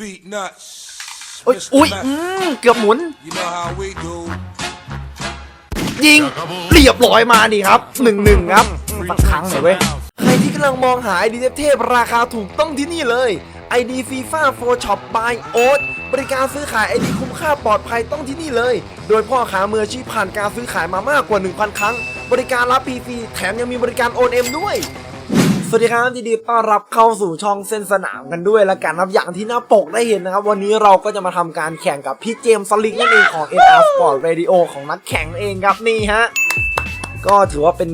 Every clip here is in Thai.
Beat nuts. อุ้ย Mr. อุ้ย Mac. อืมเกือบหมุน You know how we do. ยิงเรียบร้อยมาดิครับหนึ่งหนึ่งครับสักครั้งหน่อยเว้ย ใครที่กำลังมองหาไอดีเทพๆราคาถูกต้องที่นี่เลย ID FIFA 4 Shop by Oat บริการซื้อขายไอดีคุ้มค่าปลอดภัยต้องที่นี่เลย โดยพ่อค้ามืออาชีพผ่านการซื้อขายมามากกว่า 1,000 ครั้ง บริการรับฟรีๆแถมยังมีบริการโอนเอ็มด้วย สวัสดีครับยินดีต้อนรับเข้าสู่ช่องเส้นสนามกันด้วยและกันครับอย่างที่หน้าปกได้เห็นนะครับ วันนี้เราก็จะมาทำการแข่งกับพี่เจมส์สลิกนั่นเองของ NR Sport Radio ของนักแข่งเองครับนี่ฮะก็ถือว่าเป็น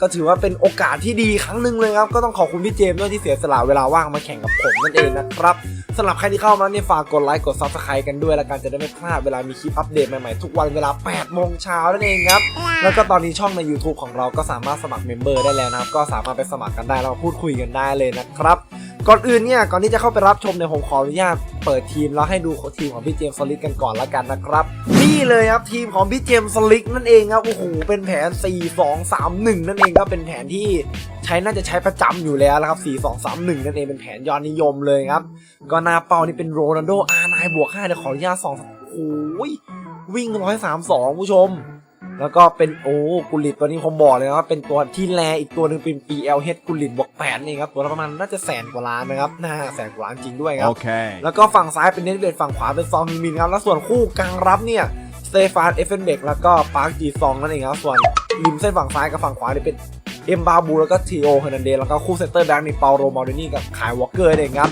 ก็ถือว่าเป็นโอกาสที่ดีครั้งหนึ่งเลยครับ ก็ต้องขอบคุณพี่เจมส์ด้วยที่เสียสละเวลาว่างมาแข่งกับผมนั่นเองนะครับสำหรับใครที่เข้ามาเนี่ยฝากกดไลค์กด subscribe กันด้วย แล้วกันจะได้ไม่พลาดเวลามีคลิปอัปเดตใหม่ๆ ทุกวันเวลา 8 โมงเช้านั่นเองครับ แล้วก็ตอนนี้ช่องใน YouTube ของเราก็สามารถสมัครเมมเบอร์ได้แล้วนะครับ ก็สามารถไปสมัครกันได้แล้วมาพูดคุยกันได้เลยนะครับก่อนอื่นเนี่ยก่อนที่จะเข้าไปรับชมเนี่ยผมขออนุญาตเปิดทีมแล้วให้ดูทีมของพี่เจมส์สลิกกันก่อนละกันนะครับ นี่เลยครับทีมของพี่เจมส์สลิกนั่นเองครับโอ้โหเป็นแผน 4 2 3 1 นั่นเองก็เป็นแผนที่ใช้น่าจะใช้ประจำอยู่แล้วนะครับ 4 2 3 1 นั่นเองเป็นแผนยอดนิยมเลยครับ ก็นาเปานี่เป็นโรนัลโดอาร์ไนบวก5เดี๋ยวขออนุญาต2โอ้ยวิ่ง 132ผู้ชม แล้วก็เป็นโอ้กุลิตตัวนี้ผมบอกเลยนะครับเป็นตัวที่แลอีกตัวหนึ่งเป็น PLH กุลิตบวกแปดนี่ครับตัวละประมาณน่าจะแสนกว่าล้านนะครับน่าแสนกว่าล้านจริงด้วยครับ Okay. แล้วก็ฝั่งซ้ายเป็นเนตเบดฝั่งขวาเป็นซองมินมินครับแล้วส่วนคู่กลางรับเนี่ยสเตฟานเอฟเฟนเบกแล้วก็ปาร์คจีซองนั่นเองครับส่วนริมเส้นฝั่งซ้ายกับฝั่งขวาเนี่ยเป็นเอ็มบาบูแล้วก็ทีโอเฮอร์นันเดสแล้วก็คู่เซนเตอร์แบ็กนี่เปาโรมาเดนี่กับขายวอลเกอร์นั่นเองครับ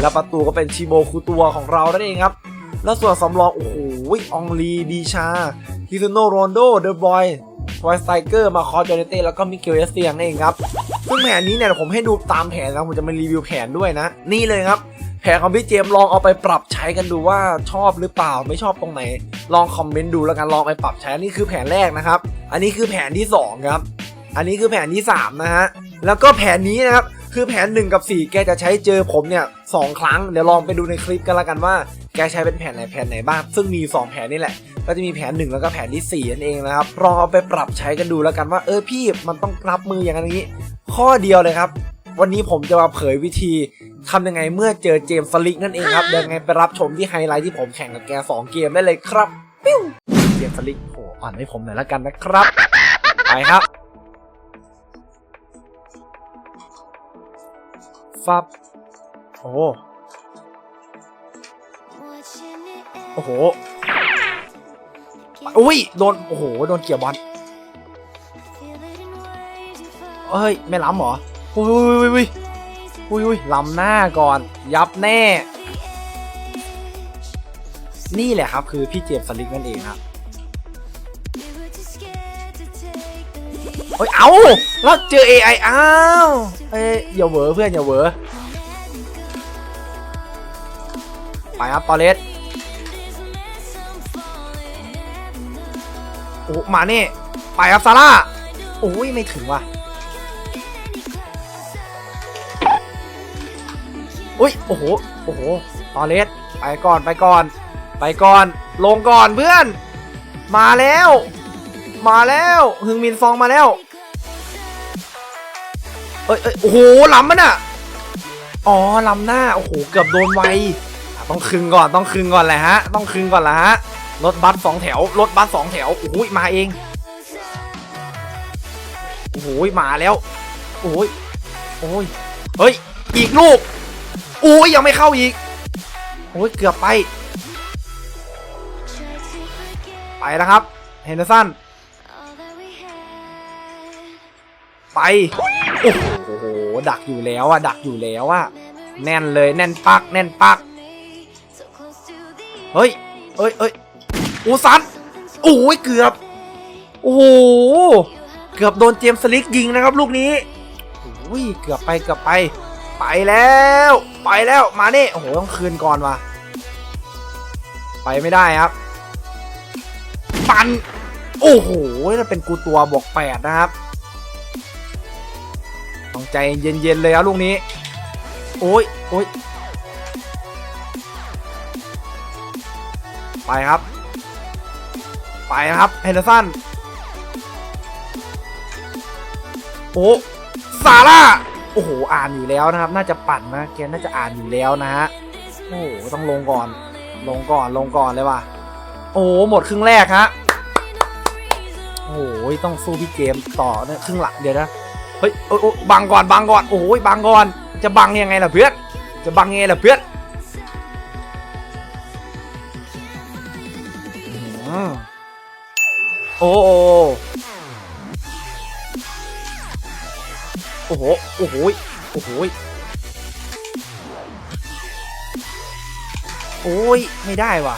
แล้วประตูก็เป็นชิโบคูตัวของเรานั่นเองครับ แล้วส่วนสำรอง โอ้โหอองลีดีชาคิสโนโรนโด เดอบอยทอยสไตเกอร์มาคอสจอเนเต้แล้วก็มิเกลเอสเซียงนั่นเองครับ ซึ่งแผนนี้เนี่ยผมให้ดูตามแผนแล้วผมจะมารีวิวแผนด้วยนะ นี่เลยครับ แผนของพี่เจมลองเอาไปปรับใช้กันดูว่าชอบหรือเปล่าไม่ชอบตรงไหน ลองคอมเมนต์ดูแล้วกันลองไปปรับใช้นี่คือแผนแรกนะครับ อันนี้คือแผนที่สองครับ อันนี้คือแผนที่สามนะฮะแล้วก็แผนนี้นะครับคือแผนหนึ่งกับสี่แกจะใช้เจอผมเนี่ยสองครั้งเดี๋ยวลองไปดูในคลิปกันละกันว่า แกใช้เป็นแผนไหนแผนไหนบ้าง ซึ่งมีสองแผนนี่แหละ ก็จะมีแผนหนึ่งแล้วก็แผนที่สี่นั่นเองนะครับลองเอาไปปรับใช้กันดูแล้วกันว่า เออพี่มันต้องรับมืออย่างนี้ ข้อเดียวเลยครับ วันนี้ผมจะมาเผยวิธีทำยังไงเมื่อเจอเจมส์สลิกนั่นเองครับเดี๋ยวยังไงไปรับชมที่ไฮไลท์ที่ผมแข่งกับแก 2 เกมได้เลยครับปิ้วเจมส์สลิกโอ้อ่านให้ผมหน่อยละกันนะครับไปครับฟับโอ้ อ้โห อุ้ย โดน โอ้โห โดนเกี่ยวบอลเอ้ย ไม่ล้ำเหรอ อุ้ยอุ้ยอุ้ยอุ้ยอุ้ยล้ำหน้าก่อน ยับแน่ นี่แหละครับ คือพี่เจมส์สลิกนั่นเองครับเฮ้ย เอาแล้วเจอ AI อ้าวเอ้ยอย่าเวอเพื่อนอย่าเวอไปครับตอเลส โอ้มาเน่ไปครับซาร่าโอ้ยไม่ถึงว่ะอุ้ยโอ้โหโอ้โหตอเลสไปก่อนไปก่อน ไปก่อน ลงก่อนเพื่อน มาแล้ว มาแล้วฮึงมินซองมาแล้วเอ้ยเอ้ยโอ้โหล้ำมันอะอ๋อล้ำหน้าโอ้โหเกือบโดนไวต้องคึงก่อนต้องคึงก่อนแหละฮะ ต้องคึงก่อนละฮะ รถบัสสองแถว รถบัสสองแถวโอ้โหมาเองโอ้โหมาแล้วโอ้ยโอ้ยเฮ้ยอีกลูกโอ้ยยังไม่เข้าอีกโอ้ยเกือบไป ไปนะครับ เฮนเดอร์สันไปโอ้โหดักอยู่แล้วอะดักอยู่แล้วอะแน่นเลยแน่นปักแน่นปักเฮ้ยเอ้ยเอ้ย อูซันโอ้ยเกือบ โอ้โห เกือบโดนเจมส์สลิกยิงนะครับ ลูกนี้โอ้ยเกือบไปเกือบไป ไปแล้ว ไปแล้วมาเน่โอ้โหต้องคืนก่อนว่ะไปไม่ได้ครับ ปัน โอ้โหนั่นเป็นกูตัวบวกแปดนะครับต้องใจเย็นๆเลยครับลูกนี้ โอ้ยโอ้ยไปครับ ไปนะครับเฮนเดอร์สันโอ้ซาร่าโอ้โหอ่านอยู่แล้วนะครับ น่าจะปั่นนะแกน่าจะอ่านอยู่แล้วนะฮะโอ้โหต้องลงก่อน ลงก่อนลงก่อนเลยว่ะโอ้โหหมดครึ่งแรกฮะโอ้โหต้องสู้พี่เกมต่อเนี่ยครึ่งหลังเดี๋ยวนะเฮ้ยโอ้โอ้บังก่อนบังก่อนโอ้ยบังก่อน จะบังยังไงล่ะเพื่อนจะบังยังไงล่ะเพื่อนอ โอ้โหโอ้โห โอ้โห โอ้โห โอ้ย ไม่ได้ว่ะ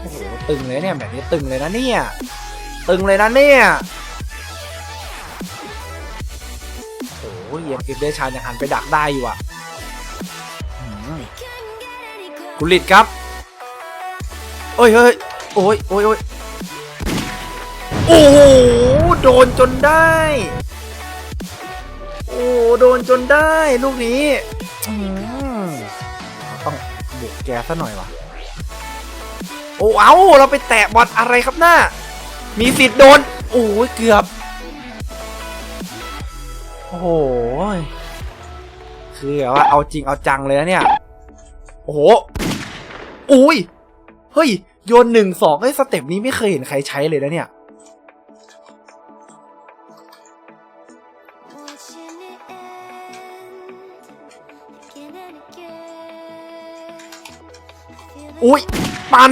โอ้โห ตึงเลยเนี่ย แบบนี้ตึงเลยนะเนี่ย ตึงเลยนะเนี่ย โอ้ยเยียมกิฟเดชานยังหันไปดักได้อยู่อะกุลิตครับ โอ้ยเฮ้ยโอ้ยโอ้ยโอ้ย โอ้โหโดนจนได้ โอ้โดนจนได้ลูกนี้ต้องบุกแกซะหน่อยวะโอ้เอาเราไปแตะบอลอะไรครับหน้า มีสิทธิ์โดน โอ้ยเกือบ โอ้โหคือแบบว่าเอาจริงเอาจังเลยนะเนี่ย โอ้โหอุ้ย เฮ้ย โยนหนึ่งสองไอ้ยสเต็ปนี้ไม่เคยเห็นใครใช้เลยนะเนี่ย อุ้ยปัน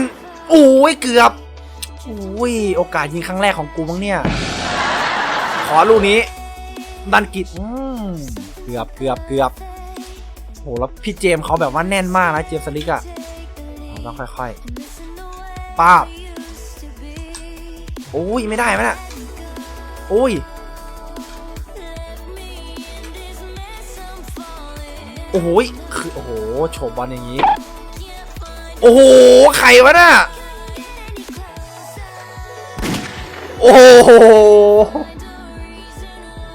อุ้ยเกือบอุ้ยโอกาสยิงครั้งแรกของกูมั้งเนี่ย ขอลูกนี้ดันกิจอืมเกือบเกือบเกือบโหแล้วพี่เจมเขาแบบว่าแน่นมากนะเจมสลิกอะต้องค่อยๆป้าบโอ้ยไม่ได้ไหมน่ะโอ้ยโอ้โหยคือโอ้โหโฉบบอลอย่างนี้ โอ้โหใครวะน่ะโอ้โห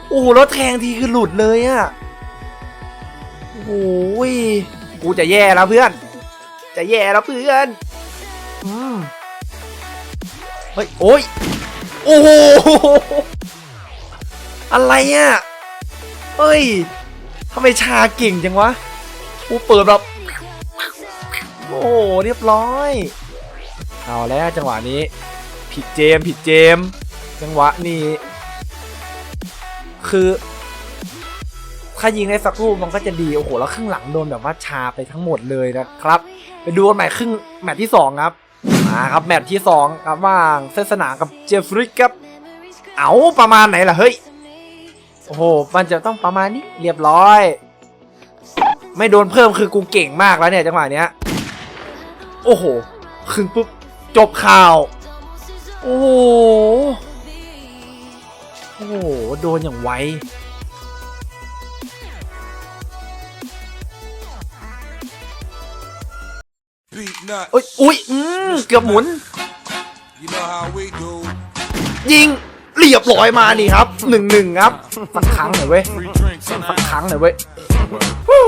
โอ้โหแล้วแทงทีคือหลุดเลยอะโอ้ยกูจะแย่แล้วเพื่อน จะแย่แล้วเพื่อนเฮ้ยโอ้ยโอ้โหอะไรอะเฮ้ยทำไมชาเก่งจังวะกูเปิดแบบ อ้โหเรียบร้อย เอาแล้วจังหวะนี้ ผิดเจมผิดเจม จังหวะนี้ คือถ้ายิงได้สักลูกมันก็จะดีโอ้โหแล้วครึ่งหลังโดนแบบว่าชาไปทั้งหมดเลยนะครับ ไปดูกันใหม่ครึ่งแมตช์ที่ 2 ครับมาครับแมตช์ที่2ครับว่างเซสนามกับเจฟฟริกครับเอาประมาณไหนล่ะเฮ้ยโอ้โหมันจะต้องประมาณนี้เรียบร้อย ไม่โดนเพิ่มคือกูเก่งมากแล้วเนี่ยจังหวะเนี้ย โอ้โหครึ่งปุ๊บ จบข่าว โอ้โห โอ้โห โดนอย่างไว Beat nuts. เอ้ยอุ้ยอืมเกือบหมุน You know how we do. ยิงเรียบร้อยมานี่ครับหนึ่งหนึ่งครับสักครั้งหน่อยเว้ย Free drinks สักครั้งหน่อยเว้ยฮู้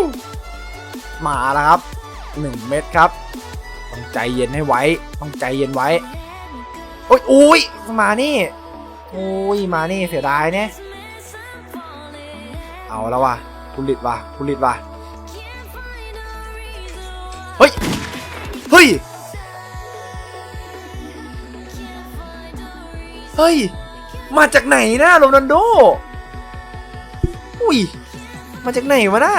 มาแล้วครับหนึ่งเม็ดครับต้อง ใจเย็นให้ไว้ ต้องใจเย็นไว้ โอ้ยอุ้ยมานี่โอ้ยมานี่เสียดายเนี่ยเอาแล้วว่ะคุลิดว่ะคุลิดว่ะเฮ้ย เฮ้ย เฮ้ย มาจากไหนนะโรนัลโด อุ้ย มาจากไหนวะนะ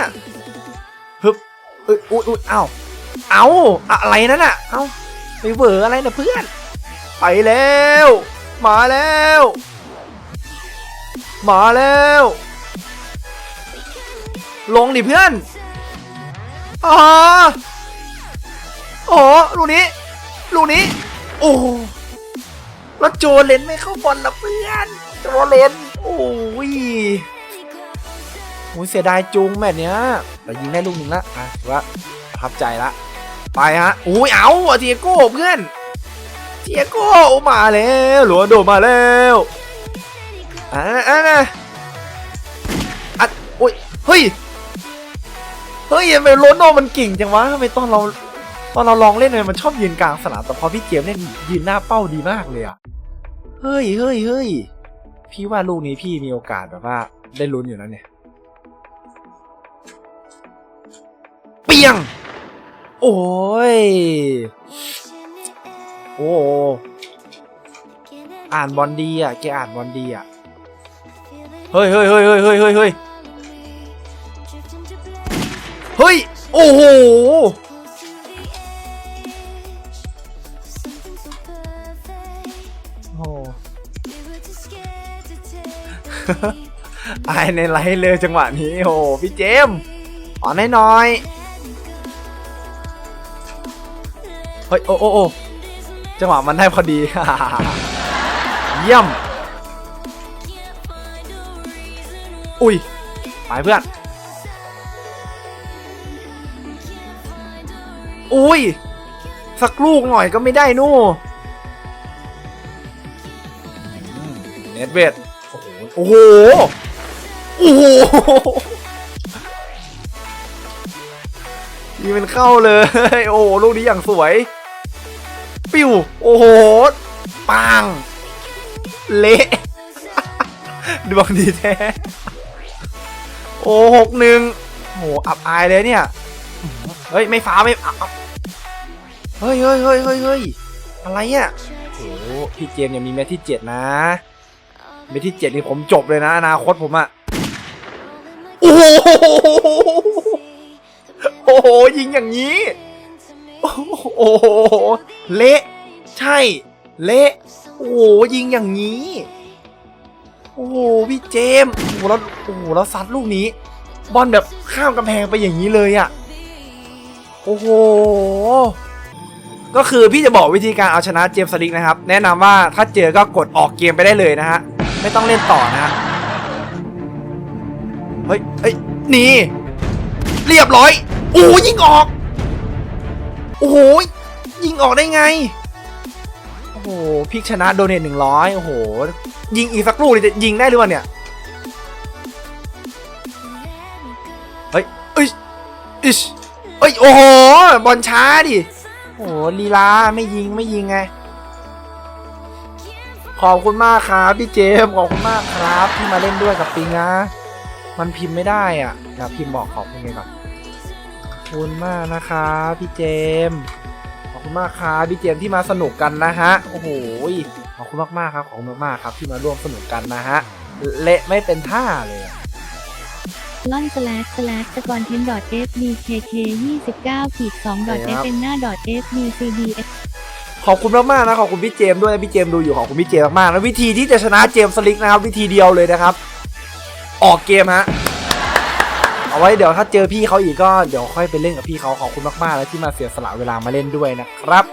ฮึบเอ้ยอุ้ยอุ้ยเอ้า เอาอะไรนั่นน่ะเอ้าไปเวออะไรนะเพื่อน ไปแล้ว มาแล้ว มาแล้ว ลงดิเพื่อนอ๋อโอ้ลูกนี้ ลูกนี้ โอ้แล้วโจเลนไม่เข้าบอลละเพื่อน โจเลน โอ้ยโอ้ยเสียดายจุงแมตช์เนี้ยแต่ยิงได้ลูกหนึ่งละอะว่าประทับใจละ ไปฮะอุ้ยเอาอะเทียโก้เพื่อนเทียโก้มาแล้วหลัวโดมาแล้วอะอะอะอะโอ้ยเฮ้ยเฮ้ยทำไมโรนโดมันเก่งจังวะทำไมตอนเราตอนเราลองเล่นเนี่ยมันชอบยืนกลางสนามแต่พอพี่เจมส์เล่นยืนหน้าเป้าดีมากเลยอะเฮ้ยเฮ้ยเฮ้ยพี่ว่าลูกนี้พี่มีโอกาสแบบว่าได้ลุ้นอยู่นะเนี่ย เปียง โอ้ย โอ้อ่านบอลดีอะแกอ่านบอลดีอะ เฮ้ยเฮ้ยเฮ้ยเฮ้ยเฮ้ยเฮ้ยเฮ้ยเฮ้ย โอ้โห โอ้อายในไลฟ์เลยจังหวะนี้ โอ้พี่เจมส์อ่อนให้น่อย เฮ้ยโอ้โอ้โอ้จังหวะมันได้พอดี เยี่ยม อุ้ยไปเพื่อน อุ้ย สักลูกหน่อยก็ไม่ได้นู่เน็ตเวทโอ้โห โอ้โหนี่มันเข้าเลย โอ้ลูกนี้อย่างสวย ปิ้วโอ้โหปังเละดวงดีแท้โอ้หกหนึ่งโหอับอายเลยเนี่ยเฮ้ยไม่ฟ้าไม่เฮ้ยเฮ้ยเฮ้ยเฮ้ยเฮ้ยอะไรเนี่ยโอ้พี่เจมยังมีเมตที่เจ็ดนะเมตที่เจ็ดนี่ผมจบเลยนะอนาคตผมอะโอ้โหโอ้โหยิงอย่างนี้ โอ้โห เละใช่ เละโอ้โหยิงอย่างนี้ โอ้โหพี่เจมส์โอ้โหแล้วโอ้โหแล้วซัดลูกนี้ บอลแบบข้ามกำแพงไปอย่างนี้เลยอะโอ้โหก็คือพี่จะบอกวิธีการเอาชนะเจมส์สลิกนะครับ แนะนำว่าถ้าเจอก็กดออกเกมไปได้เลยนะฮะ ไม่ต้องเล่นต่อนะฮะเฮ้ยเฮ้ยหนี่ เรียบร้อย โอ้ยิงออก โอ้โห ยิงออกได้ไง โอ้โหพิกชนะโดเนทหนึ่งร้อยโอ้โห ยิงอีกสักลูกจะยิงได้หรือเปล่าเนี่ย เฮ้ยเอ้ยอิชเอ้ย โอ้โห บอลช้าดิ โอ้โหลีลาไม่ยิงไม่ยิงไง ขอบคุณมากครับพี่เจม ขอบคุณมากครับที่มาเล่นด้วยกับปิงนะ มันพิมพ์ไม่ได้อะเดี๋ยวพิมพ์บอกขอบคุณไงก่อนขอบคุณมากนะครับพี่เจมส์ อบคุณมากครับพี่เจมส์ที่มาสนุกกันนะฮะ โอ้โห ขอบคุณมากๆครับ ขอบคุณมากๆครับที่มาร่วมสนุกกันนะฮะ เละไม่เป็นท่าเลยอะล่อนสแลชสแลชสกอนเทนดอท fbkk 29ขีด2ดอท fn หน้าดอท fbcd ขอบคุณมากๆนะขอบคุณพี่เจมส์ด้วยนะพี่เจมส์ดูอยู่ขอบคุณพี่เจมส์มากๆแล้ววิธีที่จะชนะเจมส์สลิกนะครับ วิธีเดียวเลยนะครับ ออกเกมฮะ เอาไว้เดี๋ยวถ้าเจอพี่เขาอีกก็เดี๋ยวค่อยไปเล่นกับพี่เขาขอบคุณมากๆแล้วที่มาเสียสละเวลามาเล่นด้วยนะครับ